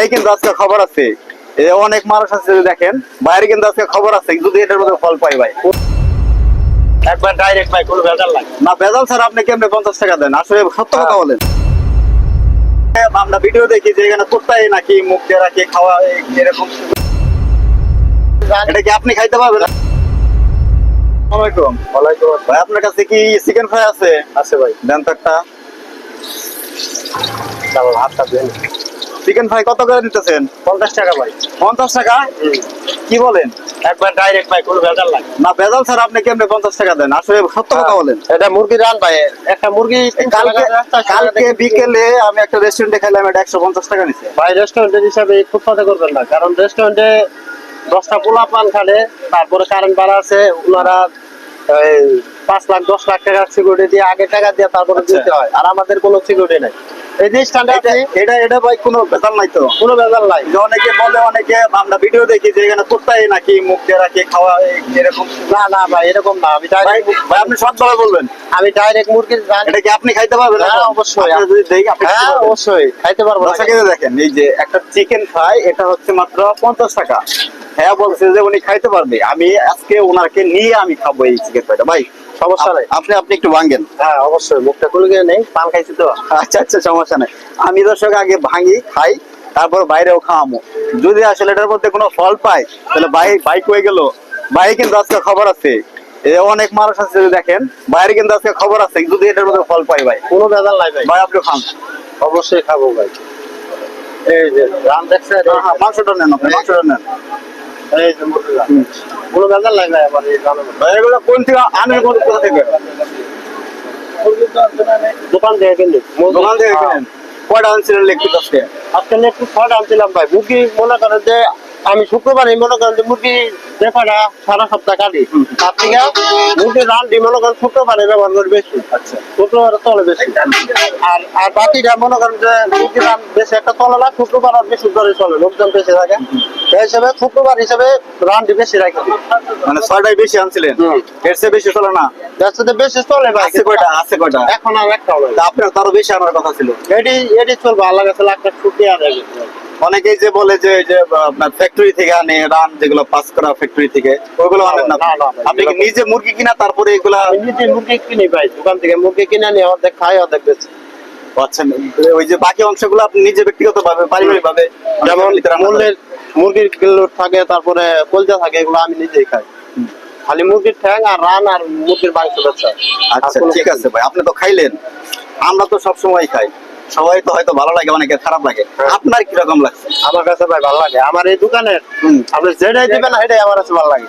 এই কিন্তু আজকে খবর আছে। অনেক মানুষ আছে যদি দেখেন বাইরে কিন্তু আজকে খবর আছে যদি এটার মধ্যে ফল পাই ভাই। একবার ডাইরেক্ট ভাই কোনো ভেজাল লাগে না বেজাল স্যার আপনি কেমনে পঞ্চাশ টাকা দেন? আসলে সত্য কথা বলেন। আমরা ভিডিও দেখি যে এখানে কোথায় নাকি মুখ দিয়ে রাখি খাওয়া এরকম। এটা কি আপনি খাইতে পারবেন? আসসালামাইকুম ওয়ালাইকুম ভাই আপনার কাছে কি চিকেন ফ্রাই আছে? আছে ভাই। দেন তো একটা। হাতটা দেন চিকেন ফ্রাই কত করে দিতেছেন পঞ্চাশ টাকা ভাই। পঞ্চাশ টাকা? কি বলেন? একবার ডাইরেক্ট ভাই কোনো ভেজাল লাগে না বেজাল স্যার আপনি কেমনে পঞ্চাশ টাকা দেন? আসলে সত্য কথা বলেন। এটা মুরগি রান ভাই একটা মুরগি কালকে কালকে বিকেলে আমি একটা রেস্টুরেন্টে খাইলাম এটা একশো পঞ্চাশ টাকা নিছে। ভাই রেস্টুরেন্টের হিসাবে ফুটপাতে করবেন না কারণ রেস্টুরেন্টে দশটা পোলা পান খালে তারপরে কারেন্ট ভাড়া আছে ওনারা পাঁচ লাখ দশ লাখ টাকার সিকিউরিটি দিয়ে আগে টাকা দিয়ে তারপরে আচ্ছা। দিতে হয় আর আমাদের কোনো সিকিউরিটি নাই। এই এটা এটা এটা ভাই কোনো বেজাল নাই তো। কোনো ভেজাল নাই। যে অনেকে বলে অনেকে আমরা ভিডিও দেখি যে এখানে কোথায় নাকি মুখ দিয়ে রাখি খাওয়া এরকম। না না ভাই এরকম না। আমি ভাই আপনি সৎভাবে বলবেন। আমি ডাইরেক্ট মুরগির এটা কি আপনি খাইতে পারবেন? হ্যাঁ, অবশ্যই। আপনি যদি দেখি আপনি হ্যাঁ অবশ্যই। খাইতে দেখেন এই যে একটা চিকেন ফ্রাই এটা হচ্ছে মাত্র পঞ্চাশ টাকা। হ্যাঁ বলছে যে উনি খাইতে পারবে। আমি আজকে ওনাকে নিয়ে আমি খাব এই চিকেন ফ্রাইটা ভাই সমস্যা নাই। আপনি আপনি একটু ভাঙ্গেন। হ্যাঁ অবশ্যই মুখটা খুলে নেই পান খাইছি তো। আচ্ছা আচ্ছা সমস্যা নেই। আমি দর্শক আগে ভাঙি খাই তারপর বাইরেও খাওয়ামো। যদি আসলে এটার মধ্যে কোনো ফল পাই তাহলে বাইক বাইক হয়ে গেল। বাইরে কিন্তু আজকে খবর আছে। অনেক মানুষ আছে যদি দেখেন বাইরে কিন্তু আজকে খবর আছে যদি এটার মধ্যে ফল পাই ভাই। কোনো ভেজাল নাই ভাই। ভাই আপনি খান। অবশ্যই খাব ভাই। এই যে রান দেখছেন? হ্যাঁ, হ্যাঁ, মাংসটা নেন আপনি মাংসটা নেন। কোনো ভেজাল নাই ভাই আমার এই রানের মধ্যে। ভাই এগুলো কোন থেকে আনেন কোন কোথা থেকে? দোকান থেকে কিনলি? দোকান থেকে কিনেন। কয়টা আনছিলেন লেগ আজকে? আজকে একটু ফল আনছিলাম ভাই। মুরগি মনে করেন যে আমি শুক্রবার মনে করেন যে মুরগি ব্যাপারটা সারা সপ্তাহ কাটি তার থেকে মুরগির রানটি মনে করেন শুক্রবারে ব্যবহার করি বেশি। শুক্রবারে বেশি। আর আর বাকিটা মনে করেন যে মুরগির রান বেশি একটা তলে না শুক্রবার আর বেশি ধরে চলে লোকজন বেশি থাকে। সেই হিসাবে শুক্রবার হিসাবে রানটি বেশি রাখি। মানে ছয়টাই বেশি আনছিলেন? এর চেয়ে বেশি চলে না? বেশি চলে ভাই আছে কয়টা? আছে কয়টা? এখন আর একটা হবে আপনার তারও বেশি আনার কথা ছিল। এটি এটি চলবে আল্লাহ কাছে লাখ অনেকেই যে বলে যে আপনার ফ্যাক্টরি থেকে আনে রান যেগুলো পাস করা ফ্যাক্টরি থেকে ওইগুলো আনেন না। আপনি কি নিজে মুরগি কিনা তারপরে এগুলা নিজে মুরগি কিনি ভাই দোকান থেকে মুরগি কিনে নিয়ে অর্ধেক খাই অর্ধেক বেচি। আচ্ছা ওই যে বাকি অংশগুলো আপনি নিজে ব্যক্তিগত ভাবে পারিবারিক ভাবে যেমন মূল্যের মুরগির কিলো থাকে তারপরে কলজা থাকে এগুলো আমি নিজেই খাই। খালি মুরগির ঠ্যাং আর রান আর মুরগির মাংস আচ্ছা ঠিক আছে ভাই আপনি তো খাইলেন। আমরা তো সব সময় খাই। সবাই তো হয়তো ভালো লাগে অনেকের খারাপ লাগে। হ্যাঁ। আপনার কি রকম লাগছে? আমার কাছে ভাই ভালো লাগে। আমার এই দোকানের আপনি যেটাই দিবেন সেটাই আমার কাছে ভালো লাগে।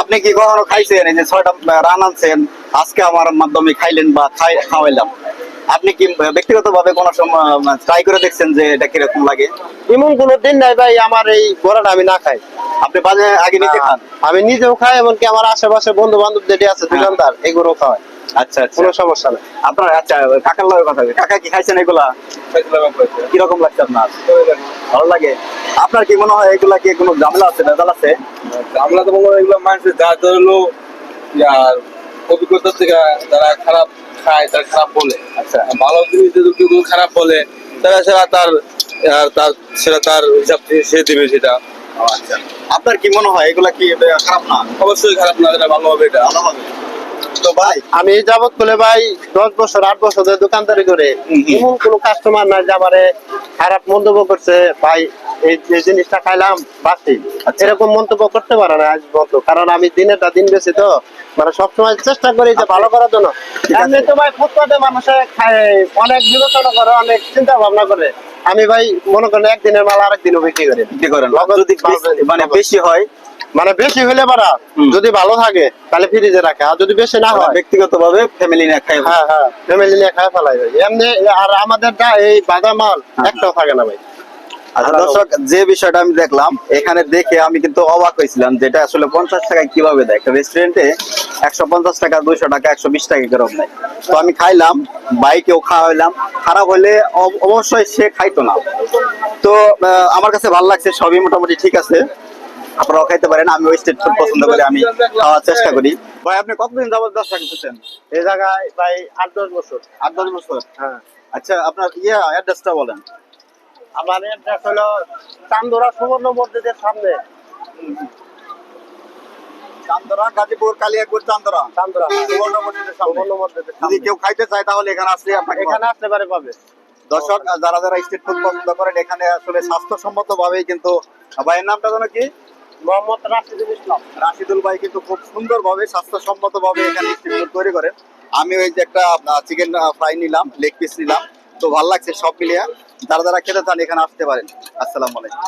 আপনি কি কখনো খাইছেন? এই যে ছয়টা রান আনছেন আজকে আমার মাধ্যমে খাইলেন বা খাওয়াইলাম। আপনি কি ব্যক্তিগত ভাবে কোনো সময় ট্রাই করে দেখছেন যে এটা কীরকম লাগে? এমন কোনো দিন নাই ভাই আমার এই বড়াটা আমি না খাই। আপনি বাজে আগে নিজে খান? আমি নিজেও খাই এমনকি আমার আশেপাশে বন্ধু বান্ধব যেটি আছে দোকানদার এগুলো খাওয়াই আচ্ছা আচ্ছা। কোনো সমস্যা নেই। আপনার আচ্ছা কাকার লগে কথা কাকা কি খাইছেন এগুলা? কীরকম লাগছে আপনার? ভালো লাগে? আপনার কি মনে হয় এগুলা কি কোনো ঝামেলা আছে ভেজাল আছে? আমরা তো মনে হয় এগুলো মানুষের যা ধরলো আর অভিজ্ঞতা থেকে যারা খারাপ খায় তারা খারাপ বলে। আচ্ছা। ভালো জিনিস যদি কেউ খারাপ বলে তারা সেটা তার আর তার সেটা তার হিসাব সে দিবে সেটা। আচ্ছা। আপনার কি মনে হয় এগুলা কি এটা খারাপ না? অবশ্যই খারাপ না এটা ভালো হবে এটা। ভালো হবে। তো ভাই আমি যাবত করে ভাই দশ বছর আট বছর ধরে দোকানদারি করে। এমন কোনো কাস্টমার নাই যে আমারে খারাপ মন্তব্য করছে। ভাই এই জিনিসটা খাইলাম বাসি। আচ্ছা। এরকম মন্তব্য করতে পারে না আজ পর্যন্ত কারণ আমি দিন বেশি তো। মানে সবসময় চেষ্টা করি যে ভালো করার জন্য। এমনি তো ভাই ফুটপাতে মানুষে অনেক বিবেচনা করে অনেক চিন্তা ভাবনা করে। আমি ভাই মনে করেন একদিনের মাল আরেক দিনও বিক্রি করি। কি করেন। যদি মানে বেশি হয় মানে বেশি হলে পারা যদি ভালো থাকে তাহলে ফ্রিজে রাখে। আর যদি বেশি না হয় ব্যক্তিগত ভাবে ফ্যামিলি নিয়ে খাই হ্যাঁ হ্যাঁ ফ্যামিলি নিয়ে খায় ফেলাই ভাই এমনি আর আমাদের যা এই বাদাম মাল হ্যাঁ। একটাও থাকে না ভাই। আচ্ছা দর্শক যে বিষয়টা আমি দেখলাম এখানে দেখে আমি কিন্তু অবাক হয়েছিলাম যেটা আসলে পঞ্চাশ টাকায় কীভাবে দেয়। একটা রেস্টুরেন্টে একশো পঞ্চাশ টাকা দুইশো টাকা একশো বিশ টাকা কেরম দেয়। তো আমি খাইলাম বাইকেও খাওয়াইলাম। খারাপ হলে অব- অবশ্যই সে খাইতো না। তো আমার কাছে ভালো লাগছে সবই মোটামুটি ঠিক আছে। আপনারাও খাইতে পারেন আমি ওই স্টেট ফুড পছন্দ করি আমি খাওয়ার চেষ্টা করি। ভাই আপনি কতদিন যাবত ব্যবসা করতেছেন? এই জায়গায় ভাই আট দশ বছর। আট দশ বছর? হ্যাঁ। আচ্ছা আপনার ইয়ে অ্যাড্রেসটা বলেন। আমার অ্যাড্রেস হলো চান্দোরা সুবর্ণ মসজিদের সামনে। চান্দরা গাজীপুর কালিয়াকুর চান্দরা? চান্দোরা। সুবর্ণ মসজিদের সুবর্ণ মসজিদের যদি কেউ খাইতে চায় তাহলে এখানে আসলে আপনাকে এখানে আসতে পারে পাবে। দর্শক যারা যারা স্ট্রিট ফুড পছন্দ করেন এখানে আসলে স্বাস্থ্যসম্মত ভাবেই কিন্তু ভাইয়ের নামটা যেন কি? মোহাম্মদ রাশিদুল ইসলাম। রাশিদুল ভাই কিন্তু খুব সুন্দর ভাবে স্বাস্থ্যসম্মত ভাবে এখানে স্ট্রিট তৈরি করেন। আমি ওই যে একটা চিকেন ফ্রাই নিলাম লেগ পিস নিলাম। তো ভালো লাগছে সব মিলিয়ে। যারা যারা খেতে চান এখানে আসতে পারেন। আসসালামু আলাইকুম।